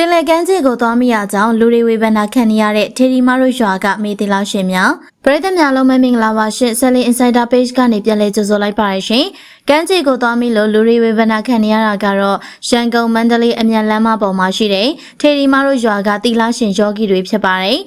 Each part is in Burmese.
ပင်လယ်ကမ်းခြေကိုသွားမိရကြောင်းလူတွေဝေဖန်တာခံနေရတဲ့ထေရီမာတို့ရွာကမေတီလောက်ရှင်များပရိသတ်များလုံးမမင်္ဂလာပါရှင်ဆယ်လီ Insider Page ကနေပြန်လည်ကြိုဆိုလိုက်ပါရရှင်ကမ်းခြေကိုသွားမိလို့လူတွေဝေဖန်တာခံနေရတာကတော့ရန်ကုန်မန္တလေးအမြန်လမ်းမပေါ်မှာရှိတဲ့ထေရီမာတို့ရွာကတီလာရှင်ယောဂီတွေဖြစ်ပါတယ်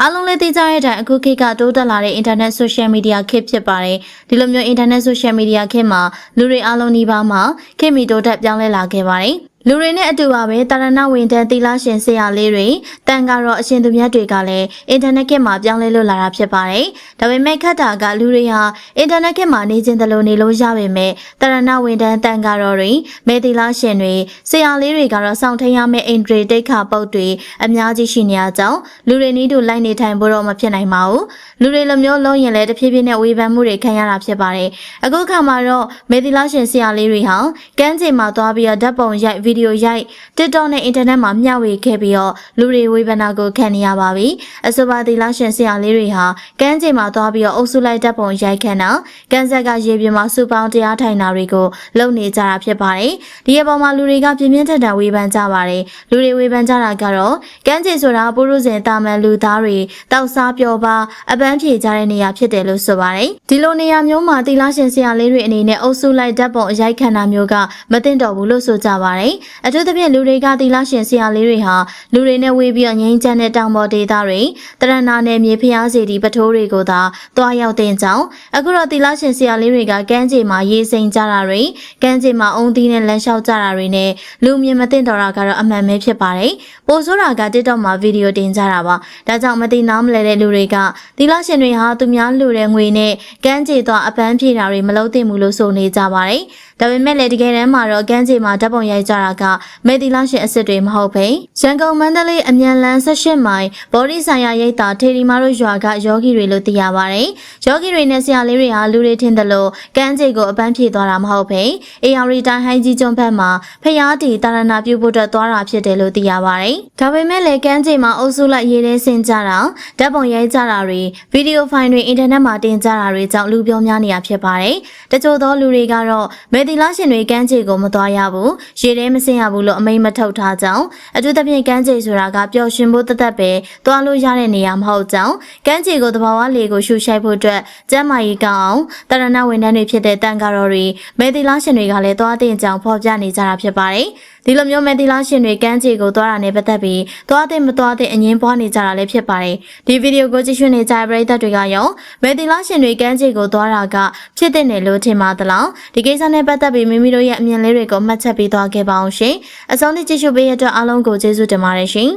အားလုံးလည်းသိကြတဲ့အတိုင်းအခုခေတ်ကတိုးတက်လာတဲ့ internet social media ခေတ်ဖြစ်ပါတယ်ဒီလိုမျိုး internet social media ခေတ်မှာလူတွေအားလုံးဒီပါမှာခေတ်မီတိုးတက်ပြောင်းလဲလာခဲ့ပါတယ် လူတွေနဲ့အတူပါပဲတာရဏဝင်တဲ့သီလရှင်ဆရာလေးတွေတန်ကတော့အရှင်သူမြတ်တွေကလည်းအင်တာနက်ခေတ်မှာပြောင်းလဲလွတ်လာတာဖြစ်ပါတယ်။ဒါပေမဲ့ခက်တာကလူတွေဟာအင်တာနက်ခေတ်မှာနေခြင်းတလို့နေလို့ရပေမဲ့တာရဏဝင်တဲ့တန်ကတော့တွေမေသီလရှင်တွေဆရာလေးတွေကတော့စောင့်ထိန်ရမယ့်အင်ဒရီတိတ်ခါပုတ်တွေအများကြီးရှိနေရကြောင်းလူတွေနီးတူလိုက်နေထိုင်ဖို့တော့မဖြစ်နိုင်ပါဘူး။လူတွေလိုမျိုးလုံးရင်လည်းတဖြည်းဖြည်းနဲ့ဝေဖန်မှုတွေခံရတာဖြစ်ပါတယ်။အခုခါမှာတော့မေသီလရှင်ဆရာလေးတွေဟာကမ်းခြေမှာသွားပြီးတော့ဓာတ်ပုံရိုက်ဗီဒီယိုရိုက် TikTok နဲ့ Internet မှာမျှဝေခဲ့ပြီးတော့လူတွေဝေဖန်တာကိုခံနေရပါပြီ။အဆိုပါသီလရှင်ဆရာလေးတွေဟာကမ်းခြေမှာသွားပြီးတော့အုပ်စုလိုက်ဓာတ်ပုံရိုက်ခံတာကမ်းဆက်ကရေပြင်မှာစူပေါင်းတရားထိုင်တာတွေကိုလုပ်နေကြတာဖြစ်ပါတယ်။ဒီအပေါ်မှာလူတွေကပြင်းပြင်းထန်ထန်ဝေဖန်ကြပါတယ်။လူတွေဝေဖန်ကြတာကတော့ကမ်းခြေဆိုတာပုရုဇဉ်တာမန်လူသားတွေတောက်စားပျော်ပါအပန်းဖြေကြတဲ့နေရာဖြစ်တယ်လို့ဆိုပါတယ်။ဒီလိုနေရာမျိုးမှာသီလရှင်ဆရာလေးတွေအနေနဲ့အုပ်စုလိုက်ဓာတ်ပုံအရိုက်ခံတာမျိုးကမသင့်တော်ဘူးလို့ဆိုကြပါတယ်။အထူးသဖြင့်လူတွေကသီလရှင်ဆရာလေးတွေဟာလူတွေနဲ့ဝေးပြီးတော့ငိမ့်ချမ်းတဲ့တောင်ပေါ်ဒေသတွေတရဏနယ်မြေဖျားစီဒီပထိုးတွေကိုသာတွားရောက်တဲ့ကြောင်းအခုတော့သီလရှင်ဆရာလေးတွေကကမ်းခြေမှာရေးစိန်ကြတာတွေကမ်းခြေမှာအုံသီးနဲ့လမ်းလျှောက်ကြတာတွေနဲ့လူမြင်မသိတော်တာကတော့အမှန်ပဲဖြစ်ပါတယ်။ပိုဆိုးတာက TikTok မှာဗီဒီယိုတင်ကြတာပါ။ဒါကြောင့်မသိနားမလဲတဲ့လူတွေကသီလရှင်တွေဟာသူများလူတဲ့ငွေနဲ့ကမ်းခြေသွားအပန်းဖြေတာတွေမလုပ်သင့်ဘူးလို့ဆိုနေကြပါတယ်။ ဒါပေမဲ့လည်းတကယ်တမ်းမှာတော့ကမ်းခြေမှာဓာတ်ပုံရိုက်ကြတာကမေတီလာရှင်အစ်စ်တွေမဟုတ်ဘဲရန်ကုန်မန္တလေးအမြန်လန်း18မိုင်ဘော်ဒီဆိုင်ရာရိတ်တာထေရီမာတို့ရွာကယောဂီတွေလို့သိရပါတယ်။ယောဂီတွေနဲ့ဆရာလေးတွေဟာလူတွေထင်တယ်လို့ကမ်းခြေကိုအပန်းဖြေသွားတာမဟုတ်ဘဲအေယာရီတိုင်းဟိုင်းကြီးကျွန်းဘက်မှာဖျားတီတာရဏပြုတ်ဖို့အတွက်သွားတာဖြစ်တယ်လို့သိရပါတယ်။ဒါပေမဲ့လည်းကမ်းခြေမှာအုပ်စုလိုက်ရေးတဲ့ဆင်ကြတာဓာတ်ပုံရိုက်ကြတာတွေဗီဒီယိုဖိုင်တွေအင်တာနက်မှာတင်ကြတာတွေကြောင့်လူပြောများနေတာဖြစ်ပါတယ်။တချို့သောလူတွေကတော့မေတီလာရှင်တွေကမ်းခြေကိုမသွားရဘူးရေထဲမဆင်းရဘူးလို့အမိန့်မထုတ်ထားကြောင်းအထူးသဖြင့်ကမ်းခြေဆိုတာကပျော်ရွှင်ဖို့တသက်ပဲသွားလို့ရတဲ့နေရာမဟုတ်ကြောင်းကမ်းခြေကိုတဘာဝလေကိုရှူရှိုက်ဖို့အတွက်ကျမ်းမာရေးကောင်းအောင်တရဏဝန်ထမ်းတွေဖြစ်တဲ့တန်ကာတော်တွေမေတီလာရှင်တွေကလည်းသွားတဲ့ကြောင်ဖော်ပြနေကြတာဖြစ်ပါတယ်ဒီလိုမျိုးမေတီလာရှင်တွေကမ်းခြေကိုသွားတာနဲ့ပတ်သက်ပြီးသွားတဲ့မသွားတဲ့အငင်းပွားနေကြတာလည်းဖြစ်ပါတယ်ဒီဗီဒီယိုကိုကြည့်ရှုနေကြတဲ့ပရိသတ်တွေကရောမေတီလာရှင်တွေကမ်းခြေကိုသွားတာကဖြစ်တဲ့နယ်လို့ထင်ပါသလားဒီကိစ္စနဲ့ပတ်သက်ပြီးမိမိတို့ရဲ့အမြင်လေးတွေကိုမှတ်ချက်ပေးသွားခဲ့ပါအောင်ရှင်အဆုံးထိကြည့်ရှုပေးရတဲ့အတွက်အားလုံးကိုကျေးဇူးတင်ပါတယ်ရှင်